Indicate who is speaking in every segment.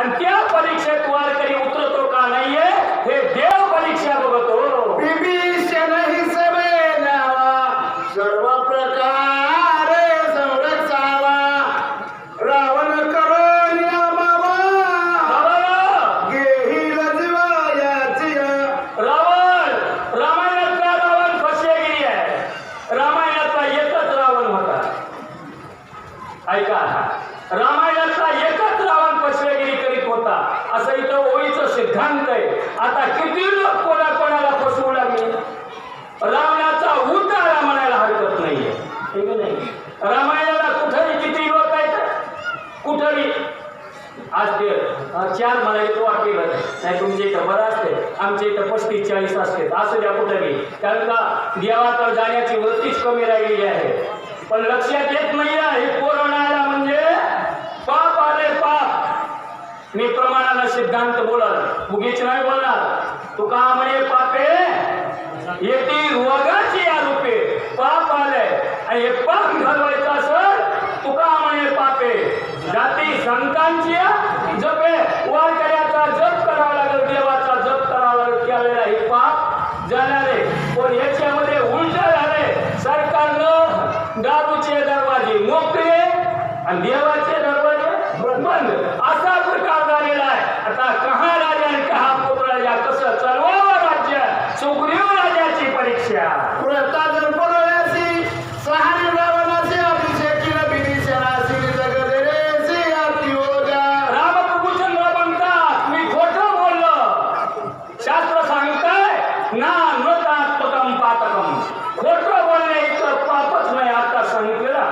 Speaker 1: आणि त्या परीक्षेत वारकरी उतरतो का नाहीये हे देव परीक्षा बघतो.
Speaker 2: विभीषण ही सर्व प्रकार
Speaker 1: सिद्धांत आहे. आता किती लोक कोणा कोणाला फसवू लागले? रावणाचा उतारा म्हणायला हरकत नाहीये. हे नाही? रामायणाला कुठेही किती लोक आहेत? कुठेही? आज ते चार मला येतो वाटेल नाही तुमच्या इथं बरं असते आमच्या इथं पस्तीस चाळीस असते असं द्या कुठेही. कारण का देवाकडे जाण्याची वृत्तीच कमी राहिलेली आहे. पण लक्षात येत नाही आहे हे कोरोना म्हणजे पाप आले पाप मी प्रमाणाला सिद्धांत बोलत उगीच नाही बोलणार. तुका म्हणे पापे येते वगाची या रूपे. पाप आलंय. आणि हे पाप घालवायचं असं तुका म्हणे पापे. जाती संतांची जपे. वारकऱ्याचा जप करावा लागेल देवाचा जप करावा लागेल. त्यावेळेला हे पाप जाणारे. पण याच्यामध्ये उलट झाले सरकारनं दारूचे दरवाजे मोकळे आणि देवाचे दरवाजे बंद असा प्रकार झालेला आहे आता कहा राजा आणि कहा पुत्र राजा कसं चालवावं राज्य सुग्रीव राजाची परीक्षा
Speaker 2: व्रता जर पडोयासी सहारी रावणाची अभिषेकी विभीषणासी जगदरेसी आरती ओजा
Speaker 1: रामप्रभूचंद्र म्हणतात मी खोटं बोललो शास्त्र सांगताय ना नृतात्मकम पातकम खोटं बोलणे इतकं पापच नाही आता सांगितलेला.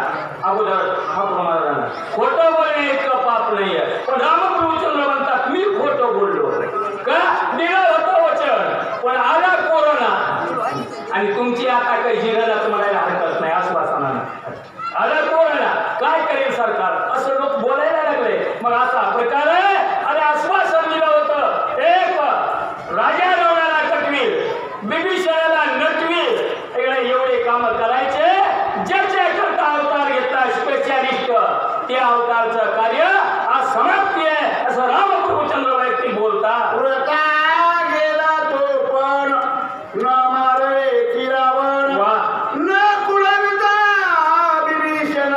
Speaker 1: अगोदर ठाकूर महाराजांना. खोटं बोलणे इतकं पाप नाहीये. पण रामप्रभूचंद्र म्हणतात मी खोटं बोललो. का? दिलं होतं वचन. पण आला कोरोना. आणि तुमची आता काही जिरालाच म्हणायला हरकत नाही आश्वासनानं. आला कोरोना. काय करेल सरकार? असं लोक बोलायला लागले. मग असा प्रकार आहे अरे आश्वासन दिलं होतं एक राजा रावणाला कटवील बिभीषणाला नटवील इकडे एवढे काम करायचे ज्याच्या करता अवतार घेतला स्पेशालिस्ट त्या अवतारचं कार्य आज समाप्ती आहे असं रामप्रभूचंद्र व्यक्ती बोलतात
Speaker 2: व्रता गेला तो पण न मारे की रावण
Speaker 1: वा.
Speaker 2: न कुळविता विभीषण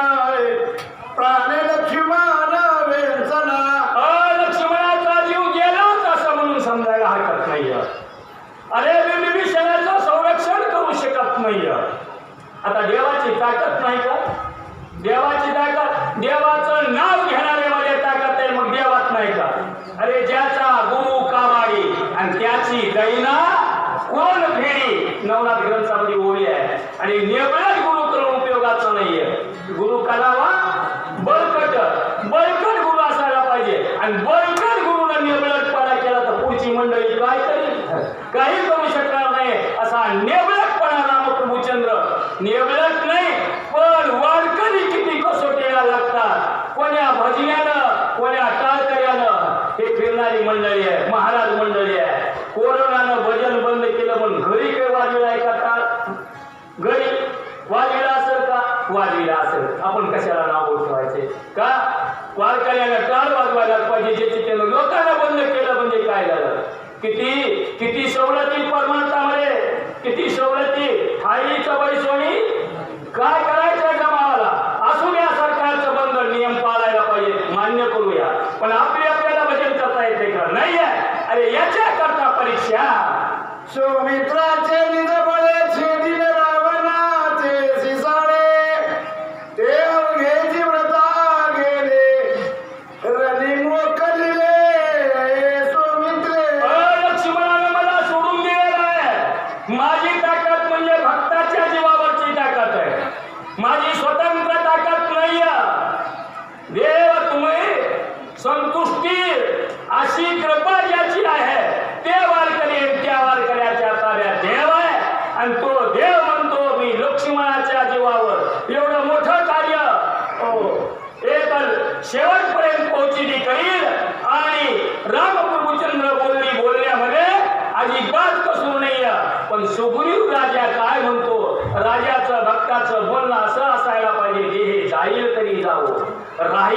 Speaker 2: प्राणे लक्ष्मण वेंचना
Speaker 1: अ, लक्ष्मणाचा जीव गेलाच असं म्हणून समजायला हरकत नाही अरे मी विभीषणाचं संरक्षण करू शकत नाही आता देवाची ताकद नाही का? देवाची ताकद देवाचं नाव घेणाऱ्यामध्ये ताकद आहे मग देवात नाही का? अरे ज्याचा गुरु कावाडी आणि त्याची दैना कोण फेडी? नवनाथ ग्रंथामध्ये ओळी आहे. आणि नेमळ्यात गुरु करून उपयोगाचं नाहीये. गुरु करावा बळकट बळकट गुरु असायला पाहिजे. आणि बळकट गुरुला पाडा केला तर पुढची मंडळी काय करेल काही करू शकणार नाही असा नेबळटपणा निवडत नाही पण वारकरी किती कसोटीला लागतात. कोण्या भजन्यानं कोण्या टाळकऱ्यानं हे फिरणारी मंडळी आहे महाराज मंडळी आहे. कोरोनानं भजन बंद केलं पण घरी काही वाजविला आहे का टाळ घरी? वाजविला असेल का? वाजविला असेल. आपण कशाला नाव ठेवायचे? का? वारकऱ्यानं टाळ वाजवायला पाहिजे ज्याची त्यानं लोकांना बंद केलं म्हणजे काय झालं? किती? किती सवलती परमार्थामध्ये किती काय करायचं जमावाला असू द्या सरकारचं बंद नियम पाळायला पाहिजे मान्य करूया. पण आपली आपल्याला भजन करता येते का? नाही अरे याच्या करता परीक्षा.
Speaker 2: सुमित्राचे निजबळे छेदिले रावणाचे सिसाळे ते अवघेची व्रता गेले रणी मोकलिले सुमित्रे
Speaker 1: लक्ष्मणानं मला सोडून दिलेलं आहे माझी ताकद म्हणजे भक्ताच्या जीवावरची ताकद आहे माझी स्वतंत्र ताकद नाही देव तुम्ही संतुष्टी अशी कृपा ज्याची आहे ते वारकरी आणि त्या वारकऱ्याच्या ताब्यात देव आहे आणि तो देव म्हणतो मी लक्ष्मणाच्या जीवावर एवढं मोठं कार्य हो एक शेवटपर्यंत पोहोचली करील. आणि रामप्रभूचंद्र बोलली बोलण्यामध्ये अजिबात कसूर नाही पण सुग्रीव राजा काय म्हणतो? राजाचं भक्ताचं बोलणं असं असायला पाहिजे हे जाईल तरी जावो. राहील